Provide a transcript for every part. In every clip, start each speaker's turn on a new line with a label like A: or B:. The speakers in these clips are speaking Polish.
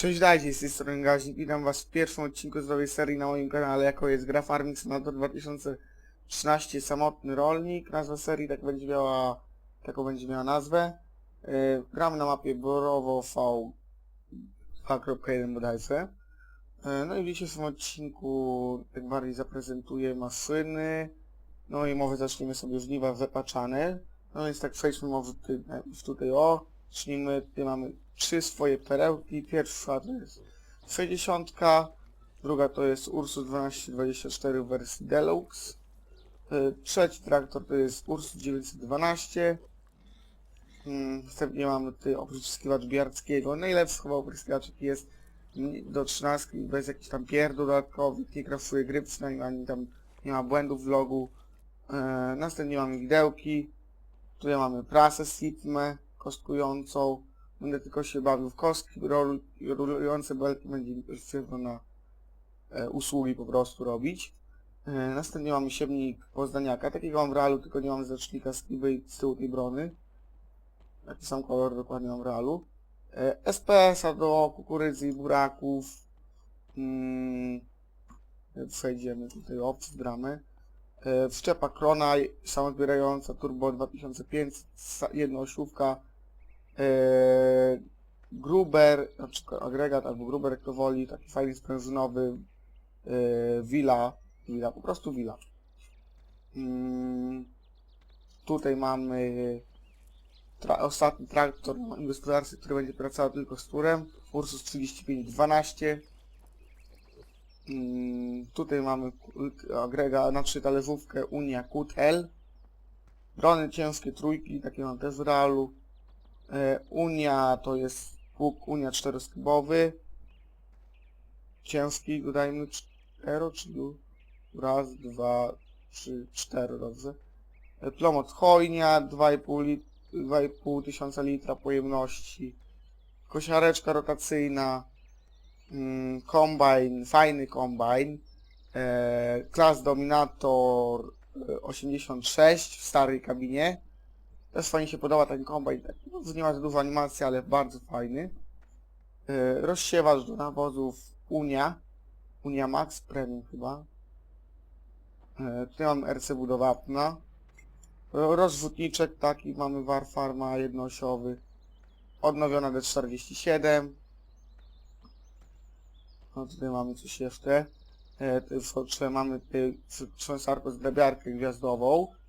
A: Cześć, dajcie, z tej strony Gaźnik. Witam was w pierwszym odcinku z nowej serii na moim kanale, jako jest gra Farming Simulator 2013 Samotny Rolnik. Nazwa serii tak będzie miała, taką będzie miała nazwę. Yy, gramy na mapie Borowo V 2.1 bodajże. Yy, no i w dzisiejszym odcinku tak bardziej zaprezentuję maszyny. No i może zaczniemy sobie żniwa wypaczane. No więc tak przejdźmy może tutaj, tutaj o. Zacznijmy, tutaj mamy trzy swoje perełki. Pierwsza to jest 60, druga to jest Ursus 1224 w wersji Deluxe. Y, Trzeci traktor to jest Ursus 912. Mm, Następnie mamy tutaj opryskiwacz Biarckiego. Najlepszy chyba opryskiwacz jaki jest do 13 bez jakichś tam pierdół dodatkowych. Nie grafuje gry przynajmniej, ani tam nie ma błędów w logu. E, Następnie mamy widełki. Tutaj mamy prasę Sigmę kostkującą. Będę tylko się bawił w kostki, rol, rolujące belki będzie wszystko na e, usługi po prostu robić. E, następnie mamy siewnik pozdaniaka, takiego mam w realu, tylko nie mam znacznika z i z tyłu tej brony. Taki sam kolor dokładnie mam w realu. E, SPS-a do kukurydzy i buraków. Mm, przejdziemy tutaj opcji gramy. E, Wszczepa Krona samozbierająca Turbo 2500, sa- jednoosiówka. E, Gruber, na przykład agregat albo Gruber jak to woli, taki fajny sprężynowy e, Villa, Villa, po prostu Villa. Mm, tutaj mamy tra ostatni traktor na moim który będzie pracował tylko z turem, Ursus 3512. Mm, tutaj mamy agregat, znaczy talerzówkę Unia Kut L. Brony ciężkie trójki, takie mam też w realu. E, Unia to jest łuk Unia czteroskrybowy. Ciężki, dodajmy cztero, czy du- raz, dwa, trzy, cztery, dobrze. E, Plomot chojnia, 2,5 lit 2,5 tysiąca litra pojemności. Kosiareczka rotacyjna. Mm, kombajn, fajny kombajn. E, klas Dominator e, 86 w starej kabinie. Też fajnie się podoba ten kombajn. No, nie ma za dużo animacji, ale bardzo fajny. E, rozsiewacz do nawozów Unia. Unia Max Premium chyba. E, tutaj mam RC budowapna. E, rozrzutniczek taki mamy Warfarma jednoosiowy. Odnowiona D47. No tutaj mamy coś jeszcze. E, Fotrze mamy tutaj trzęsarko zgrabiarkę gwiazdową.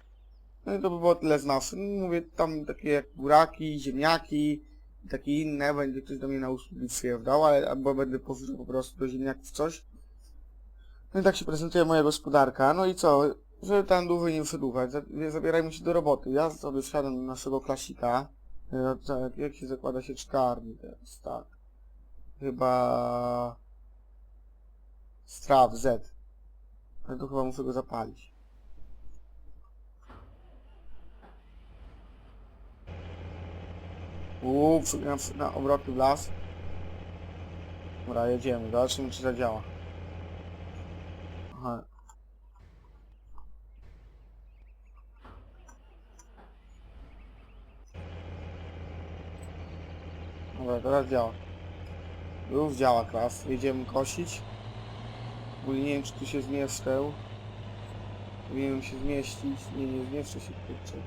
A: No i to by było tyle z nas. No, Mówię, tam takie jak buraki, ziemniaki i takie inne, będzie ktoś do mnie na usługi przyjeżdżał, ale albo będę powrócił po prostu do ziemniaków coś. No i tak się prezentuje moja gospodarka. No i co? Żeby tam dłużej nie za- zabierajmy się do roboty. Ja sobie wsiadam do naszego klasika. E, jak się zakłada się czkarni teraz? Tak. Chyba... Straw Z. Ale to chyba muszę go zapalić. Uuu, na, na obroty w las. Dobra, jedziemy. Zobaczymy, czy zadziała. Aha. Dobra, teraz działa. Już działa klas. Jedziemy kosić. Bo nie wiem, czy tu się zmieszczę. Powinienem się zmieścić. Nie, nie zmieszczę się kurczę.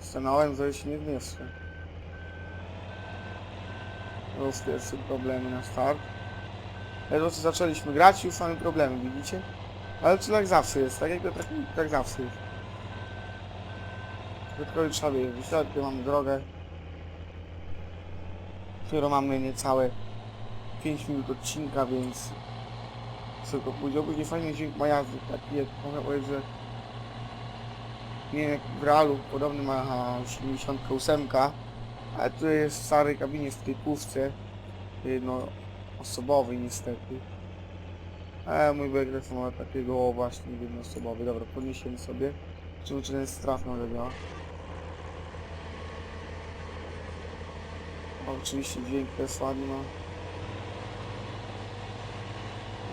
A: Stanąłem, że się nie zmieszczę. To już pierwsze problemy na start. Ledwo co zaczęliśmy grać i już mamy problemy, widzicie? Ale to tak zawsze jest, tak jakby tak, tak zawsze jest. Tylko trzeba wiedzieć, tutaj mamy drogę. Dopiero mamy niecałe 5 minut odcinka, więc szybko pójdzie. Później fajny dźwięk ma jazdy, taki jak mogę powiedzieć, że nie wiem jak w realu, podobny ma 78, ale tu jest w starej kabinie w tej puszce, no osobowej niestety. A mój begref ma takiego właśnie jednoosobowy. Dobra, podniesiemy sobie. Czy czy ten straf może działa? O, Oczywiście dźwięk też ładny ma.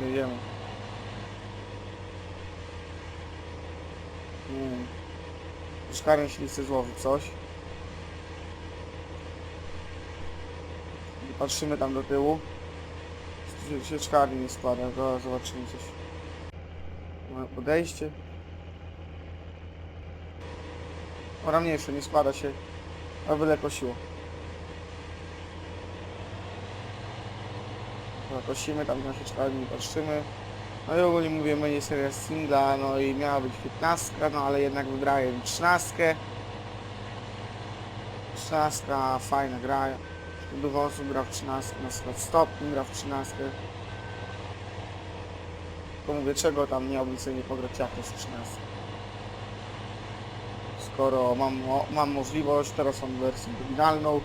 A: Jedziemy. Wiem. Już Karen się nie chce złożyć coś. Patrzymy tam do tyłu. sieczkarni nie składa, to zobaczymy coś. No, Podejście. Ora mniejsze, nie składa się, a byle kosiło. Kosimy, tam na sieczkarni patrzymy. No i ogólnie mówię, będzie seria singla, no i miała być 15, no ale jednak wybrałem 13. 13, fajna gra. Dużo osób gra w 13, na przykład Stopni gra w 13. Tylko mówię, czego tam miałbym sobie nie pograć jako z 13. Skoro mam, mam możliwość, teraz mam wersję oryginalną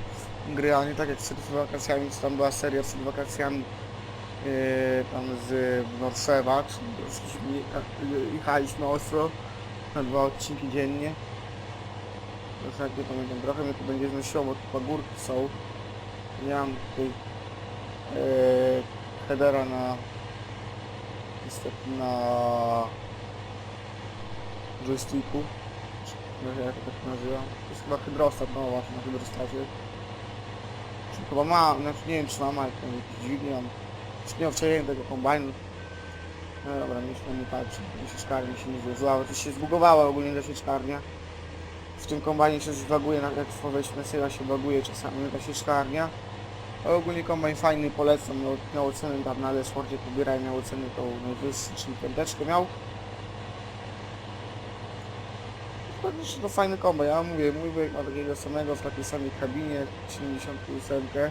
A: gry, a nie tak jak przed wakacjami, co tam była seria przed wakacjami yy, tam z Warszawa, czyli je- jechaliśmy ostro na dwa odcinki dziennie. Już nie pamiętam trochę, mnie tu będzie znosiło, bo tu pagórki są. Nie mam tutaj yy, headera na niestety na joysticku. Czy- jak to tak nazywa. To jest chyba hydrostat, no właśnie na hydrostacie. Czy chyba ma, znaczy nie wiem czy mam, ale to jakiś dźwignię mam. Czy nie obczaiłem tego kombajnu. No dobra, myślę nie patrzy, mi się szkarnia się nie bo to się zbugowała ogólnie ta sieczkarnia. W tym kombajnie się zwaguje, na- jak weźmy syra się baguje czasami ta sieczkarnia. Ale ogólnie kombajn fajny, polecam, miał, miał ocenę tam na Leswordzie pobieraj, miał ocenę tą najwyższą, czyli piąteczkę miał. Że to fajny kombajn, ja mówię, mój wujek ma takiego samego w takiej samej kabinie, 78.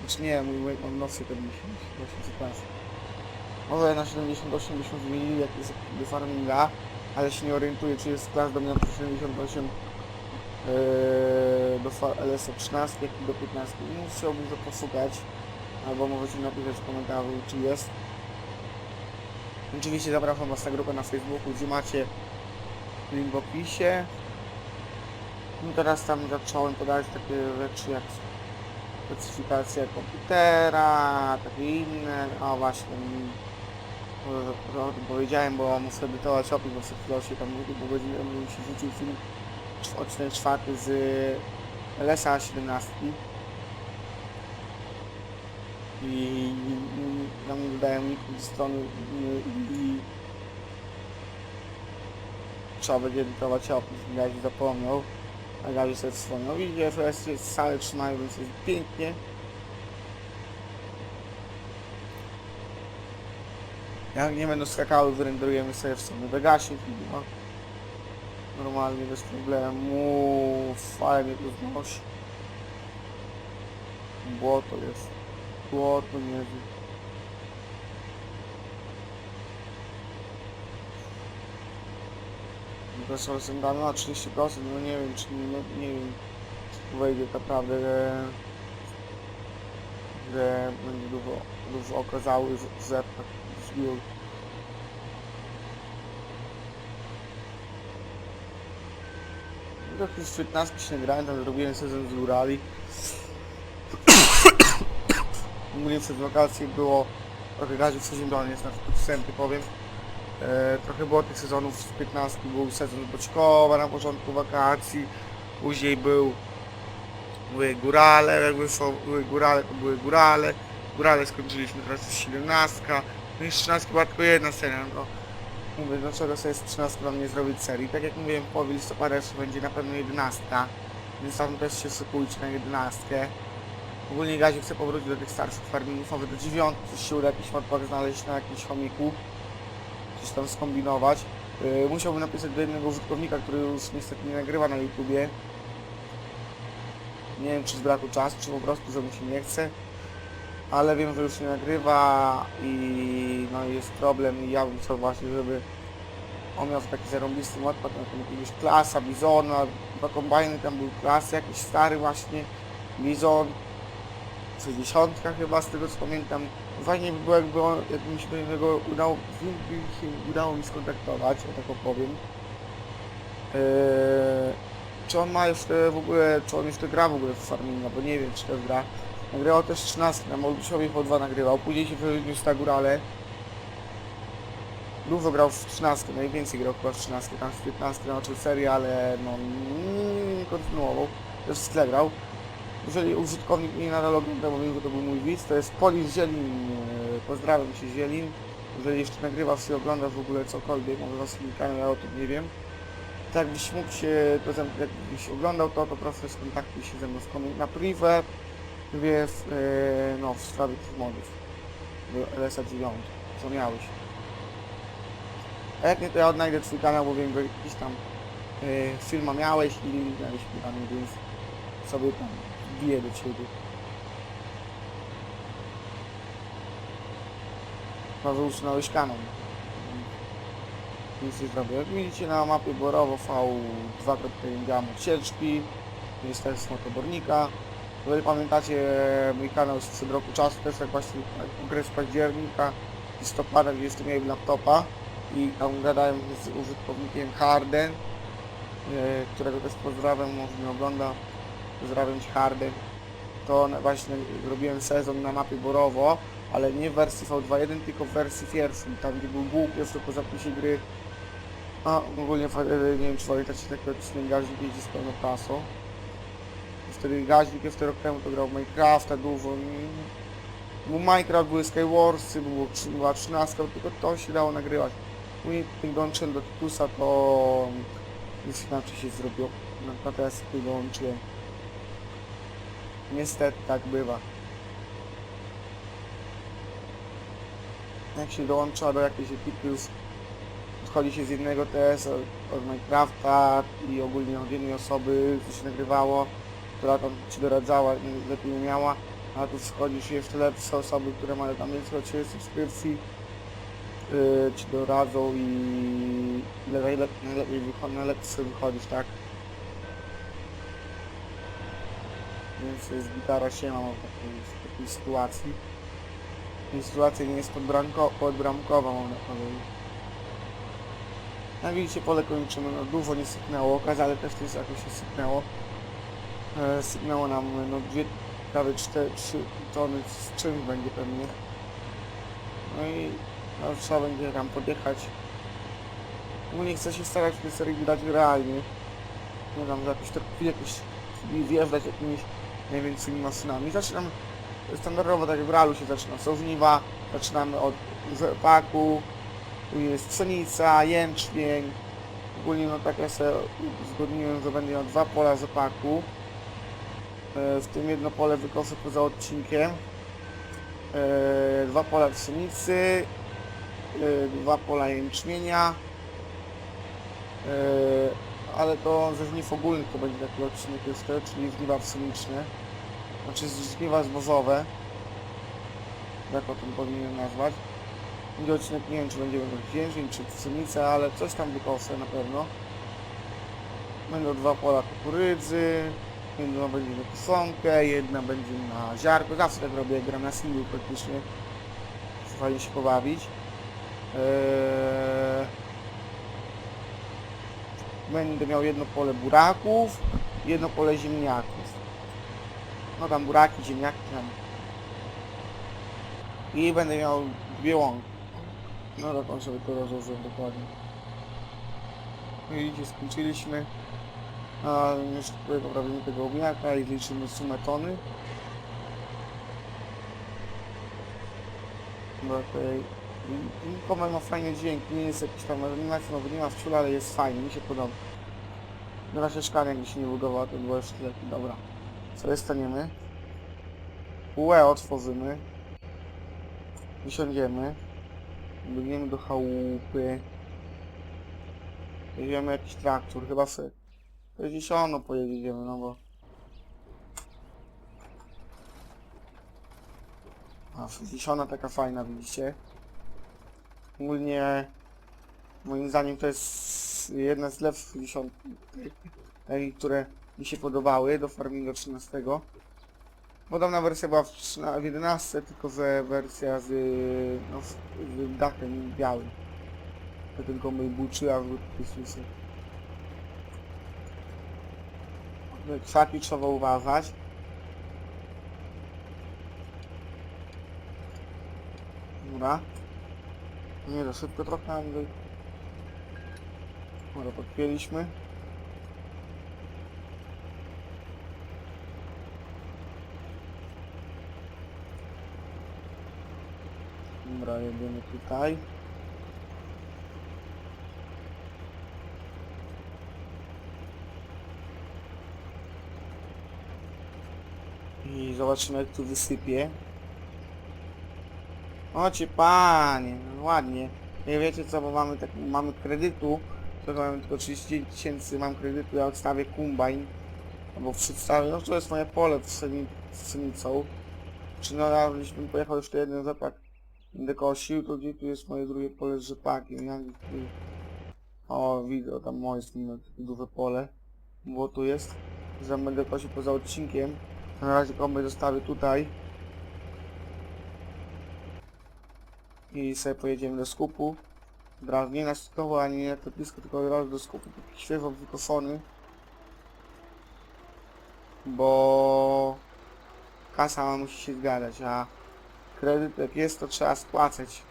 A: Znaczy nie, mój wujek ma nosy kabinie 78 klas. Może na 78 byśmy zmienili jak jest do farminga, ale się nie orientuję, czy jest klas dominant 78 yy, do LSO 13, jak i do 15. No, Musiałbym to poszukać, albo możecie napisać w komentarzu, czy jest. Oczywiście zapraszam Was na grupę na Facebooku, gdzie macie link w opisie. No teraz tam zacząłem podawać takie rzeczy jak specyfikacja komputera, takie inne, o właśnie, o, tym powiedziałem, bo muszę edytować opis, bo przed chwilą się tam po godzinie mi się rzucił film odcinek czwarty z LSA 17 i, i, i tam mi dodają link do strony i, i trzeba będzie edytować opis, Gazi zapomniał, a Gazi sobie wspomniał. Widzicie, że jest, sale trzymają, więc jest pięknie. Jak nie będą skakały, wyrenderujemy sobie w stronę Vegasie wideo. Normalnie, bez problemu. Fajnie mnie tu znosi. Błoto jest. Błoto nie Profesor Sengano na 30%, no nie wiem, czy no, nie wiem, czy tu wejdzie naprawdę, że, że będzie dużo, dużo okazały zepek to już 15 się nagrałem, tam zrobiłem sezon z górali. Ogólnie przed wakacje było trochę gazi przeziębiony, jest na wstępie powiem. E, trochę było tych sezonów z 15, był sezon Boćkowa na początku wakacji, później był były górale, jakby są, były górale, to były górale, górale skończyliśmy, teraz jest 17, i z 13 była jedna seria, no mówię, dlaczego sobie z 13 mam nie zrobić serii, tak jak mówiłem, w połowie listopada jeszcze będzie na pewno 11, więc tam też się szykujcie na 11. Ogólnie Gazik chce powrócić do tych starszych farmingów, nawet do 9 coś się uda jakiś modpak znaleźć na jakimś chomiku, coś tam skombinować. Yy, musiałbym napisać do jednego użytkownika, który już niestety nie nagrywa na YouTubie. Nie wiem czy z braku czasu, czy po prostu, że mu się nie chce. Ale wiem, że już nie nagrywa i no jest problem i ja bym chciał właśnie, żeby on miał taki zarąbisty modpad, na tym jakiegoś klasa, bizona, dwa kombajny, tam był klas jakiś stary właśnie, bizon, 60 chyba z tego co pamiętam. Fajnie by było jakby, on, jakby mi się do niego udało, by się udało mi skontaktować, o tak opowiem. Eee, czy on ma jeszcze w ogóle, czy on jeszcze gra w ogóle w Farminga, bo nie wiem czy też gra. Nagrywał też 13 na Moldusiowie po 2 nagrywał, później się wyniósł na górale. Dużo grał w 13, najwięcej grał chyba w 13, tam w 15 nauczył serię, ale no nie, kontynuował, też w grał. jeżeli użytkownik nie nadal ogląda, bo to był mój widz, to jest Polis Zielin, e, pozdrawiam Cię Zielin, jeżeli jeszcze nagrywasz i oglądasz w ogóle cokolwiek, może was kanał, ja o tym nie wiem. Tak jakbyś mógł się, to jakbyś oglądał to, to proszę skontaktuj się ze mną na privę, wie, w, e, no, w sprawie tych modów, LSA 9, co miałeś. A jak nie, to ja odnajdę Twój kanał, bo wiem, że jakiś tam e, filma miałeś i miałeś podany, więc sobie tam wbiję do Ciebie. Może usunąłeś kanał. Nic nie zrobię. Jak widzicie na mapie Borowo V2.1 działam odsieczki, Ministerstwo Motobornika. Jeżeli pamiętacie, mój kanał jest sprzed roku czasu, też jak właśnie okres października, listopada, gdzie jeszcze miałem laptopa i tam gadałem z użytkownikiem Harden, e, którego też pozdrawiam, może mnie ogląda. Pozdrawiam Cię Harden. To właśnie robiłem sezon na mapie Borowo, ale nie w wersji V2.1, tylko w wersji pierwszej, tam gdzie był Bóg, jeszcze po zapisie gry. A ogólnie e, nie wiem czy pamiętacie taki odcinek Gaźnik jeździ z pełną prasą. Wtedy Gaźnik jeszcze rok temu to grał w Minecrafta dużo. Był Minecraft, były Skywarsy, było, była 13, tylko to się dało nagrywać. Później jak dołączyłem do Titusa, to już inaczej się zrobiło. No, to teraz tutaj dołączyłem. Niestety tak bywa. Jak się dołącza do jakiejś ekipy już odchodzi się z jednego TS od, od Minecrafta i ogólnie od jednej osoby, co się nagrywało, która tam ci doradzała, nie- lepiej nie miała, a tu wchodzi się jeszcze lepsze osoby, które mają tam więcej od siebie subskrypcji, yy, ci doradzą i najlepiej, najlepiej najlepiej wychodzisz, tak? Więc jest gitara mam w takiej, w takiej sytuacji. I sytuacja nie jest podbramko, podbramkowa, mam powiedzieć. Jak widzicie pole kończymy, no dużo nie sypnęło, okazale też to jest jakoś się sypnęło. E, sypnęło nam no dwie, prawie 4, 3 tony z czym będzie pewnie. No i no, trzeba będzie tam podjechać. Ogólnie chcę się starać tej serii grać realnie. Nie tam za jakoś tak jakoś wjeżdżać jakimiś największymi maszynami. Zaczynam standardowo tak w realu się zaczyna. Są żniwa, zaczynamy od rzepaku, jest pszenica, jęczmień. Ogólnie no tak ja sobie uzgodniłem, że będzie miał dwa pola rzepaku. E, W tym jedno pole wykoszę poza odcinkiem. E, Dwa pola pszenicy. e, Dwa pola jęczmienia. Ale to ze żniw ogólnych to będzie taki odcinek jeszcze, czyli żniwa pszeniczne. Znaczy żniwa zbożowe. Jak o tym powinienem nazwać. Będzie odcinek, nie wiem czy będzie jęczmień czy pszenica, ale coś tam wykoszę na pewno. Będą dwa pola kukurydzy, jedna będzie na kiszonkę, jedna będzie na ziarko. Zawsze tak robię, gram na singlu praktycznie. Fajnie się pobawić. Eee... Będę miał jedno pole buraków, jedno pole ziemniaków. No tam buraki, ziemniaki tam. I będę miał dwie łąki. No dokąd sobie to rozłożyłem dokładnie. No i widzicie, skończyliśmy. A tutaj poprawimy tego ogniaka i liczymy sumę tony. Tutaj Komer ma fajny dźwięk, nie jest jakiś tam animacja, no bo nie ma wciula, ale jest fajny, mi się podoba. Na razie szkanie jakby się nie bugowało, to było jeszcze lepiej, dobra. Co staniemy? UE otworzymy. Wysiądziemy. Biegniemy do chałupy. Jedziemy jakiś traktor, chyba se... Gdzieś ono pojedziemy, no bo... A, 60 taka fajna, widzicie? Ogólnie... Moim zdaniem to jest jedna z lepszych 60 takich, które mi się podobały do Farminga 13. Podobna wersja była w, 13 w 11, tylko że wersja z, no, z, dachem białym. To tylko mój buczyła w Chrystusie. krzaki trzeba uważać. Dobra. Nie, za szybko trochę, ale... Dobra, podpięliśmy. Dobra, jedziemy tutaj. I zobaczymy jak tu wysypie. Ocie panie, no ładnie. Nie wiecie co, bo mamy tak, mamy kredytu, tylko mamy tylko 30 tysięcy, mam kredytu, ja odstawię kombajn. Albo przedstawię, no to jest moje pole z pszeni- z pszenicą. Czy no ja bym pojechał jeszcze jeden rzepak, będę kosił, to gdzie tu jest moje drugie pole z rzepakiem, ja tu... O, widzę, tam moje jest takie duże pole, bo tu jest. Zaraz będę kosił poza odcinkiem. Na razie kombaj zostawię tutaj. I sobie pojedziemy do skupu. Razu nie na stołowo, ani na to blisko, tylko od razu do skupu, świeżo wykoszony. Bo kasa musi się zgadzać, a kredyt jak jest, to trzeba spłacać.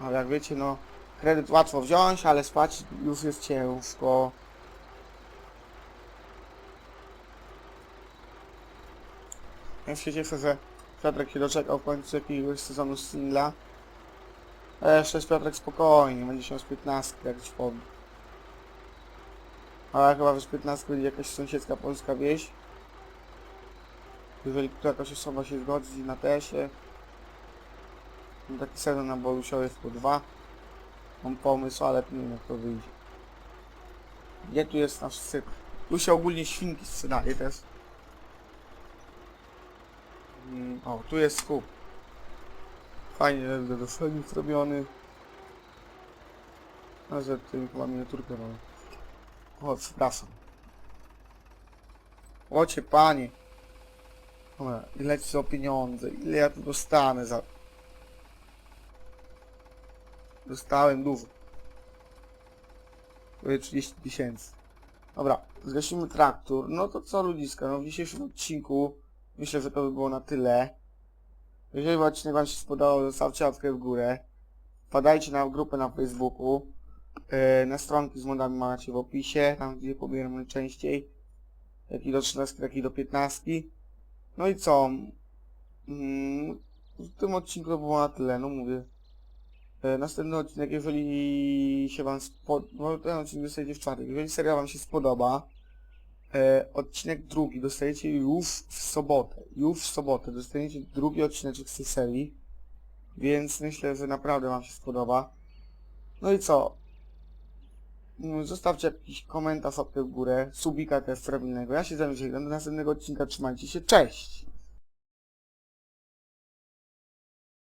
A: Ale jak wiecie, no kredyt łatwo wziąć, ale spłacić już jest ciężko. Ja się cieszę, że Piotrek się doczekał w końcu jakiegoś sezonu singla. A jeszcze jest Piotrek spokojnie, będzie się z 15, jak ci powiem. Ale chyba z 15 będzie jakaś sąsiedzka polska wieś. Jeżeli jakaś osoba się zgodzi na tesie. Mam taki sezon na Borusiowie w po 2. Mam pomysł, ale nie wiem jak to wyjdzie. Gdzie tu jest nasz syp? Tu się ogólnie świnki sprzedaje też. O, tu jest skup. Fajnie do dosłownie zrobiony. A że ty chyba miniaturkę mam. O, przepraszam. Ocie panie. Dobra, ile ci są pieniądze? Ile ja tu dostanę za... Dostałem dużo. Prawie 30 tysięcy. Dobra, zgasimy traktor. No to co ludziska, no w dzisiejszym odcinku myślę, że to by było na tyle. Jeżeli odcinek wam się spodobał, zostawcie łapkę w górę. Wpadajcie na grupę na Facebooku. Yy, na stronki z modami macie w opisie, tam gdzie pobieram najczęściej. Jak i do 13, jak i do 15. No i co? Mm, w tym odcinku to było na tyle, no mówię. E, Następny odcinek, jeżeli się wam spodoba, no ten odcinek dostajecie w czwartek, jeżeli seria wam się spodoba, e, odcinek drugi dostajecie już w sobotę, już w sobotę dostaniecie drugi odcinek z tej serii, więc myślę, że naprawdę wam się spodoba. No i co? Mm, Zostawcie jakiś komentarz, łapkę w górę, subika też srebrnego. Ja się z wami do następnego odcinka, trzymajcie się, cześć!